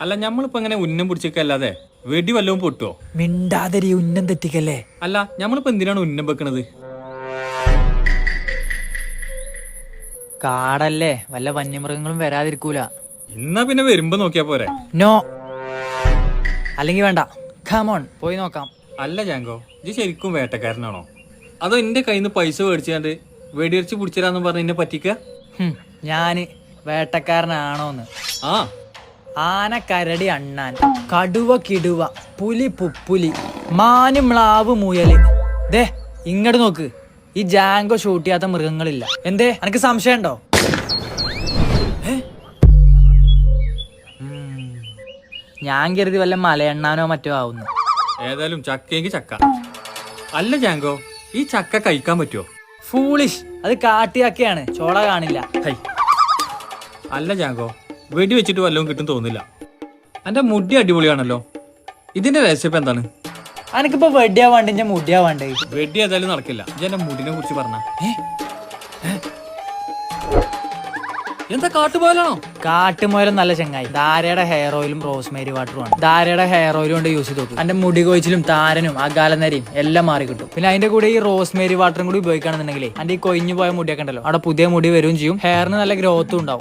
അല്ല നമ്മളിപ്പോ ഇങ്ങനെ ഉന്നം പിടിച്ചേക്കല്ലാതെ വെടി വല്ലതും പൊട്ടുവോ? മിണ്ടാതിരി ഉന്നം തെറ്റിക്കല്ലേ? അല്ല നമ്മളിപ്പോ എന്തിനാണ് ഉന്നം വെക്കണത്? കാടല്ലേ വല്ല വന്യമൃഗങ്ങളും വരാതിരിക്കൂല. എന്നാ പിന്നെ വരുമ്പോ നോക്കിയാ പോരെ? നോ. അല്ലെങ്കിൽ വേണ്ട. കമോൺ പോയി നോക്കാം. അല്ല ജാങ്കോ ഇത് ശരിക്കും വേട്ടക്കാരനാണോ? അതോ എന്റെ കയ്യിൽ നിന്ന് പൈസ മേടിച്ചാണ്ട് വെടിയടിച്ച് പിടിച്ചിരാന്ന് പറഞ്ഞ് എന്നെ പറ്റിക്ക? ഹും, ഞാൻ വേട്ടക്കാരനാണോന്ന്. ആ ആന കരടി അണ്ണാൻ കടുവ കിടുവ പുലി പുപ്പുലി മാന് മ്ലാവ് മുയൽ. ദേ ഇങ്ങോട്ട് നോക്ക്. ഈ ജാങ്കോ ഷൂട്ട് ചെയ്യാത്ത മൃഗങ്ങളില്ല. എന്തേ? എനിക്ക് സംശയം ഉണ്ടോ ഞാൻ കരുതി വല്ല മലയെണ്ണാനോ മറ്റോ ആവുന്നു. ഏതായാലും ചക്കയെങ്കിൽ ചക്ക. അല്ല ജാങ്കോ ഈ ചക്ക കഴിക്കാൻ പറ്റുമോ ഫൂളിഷ് അത് കാട്ടിയാക്കിയാണ്. ചോള കാണില്ല. അല്ല ജാങ്കോ വെടി വെച്ചിട്ട് വല്ലതും കിട്ടും തോന്നില്ല. എന്റെ മുടി അടിപൊളിയാണല്ലോ. ഇതിന്റെ രഹസ്യം എന്താണ്? അനക്കിപ്പോ വെടിയാ വേണ്ട? മുടിയാ വേണ്ട? വെടി ഏതായാലും നടക്കില്ല. ഇജ്ജ് എന്റെ മുടിനെ കുറിച്ച് പറഞ്ഞ. എന്താ കാട്ടുപോലാണോ കാട്ടുമുയലും നല്ല ചങ്ങായി. ധാരയുടെ ഹെയർ ഓയിലും റോസ്മേരി വാട്ടറും ആണ്. ധാരയുടെ ഹെയർ ഓയിലും കൊണ്ട് യൂസ് ചെയ്ത് നോക്കും. എന്റെ മുടി കൊഴിച്ചിലും താരനും അകാലനരയും എല്ലാം മാറി കിട്ടും. പിന്നെ അതിന്റെ കൂടെ ഈ റോസ്മേരി വാട്ടറും കൂടി ഉപയോഗിക്കുകയാണെന്നുണ്ടെങ്കിൽ എന്റെ ഈ കൊഴിഞ്ഞു പോയ മുടിയൊക്കെ ഉണ്ടല്ലോ അവിടെ പുതിയ മുടി വരും ചെയ്യും. ഹെയറിന് നല്ല ഗ്രോത്തും ഉണ്ടാവും.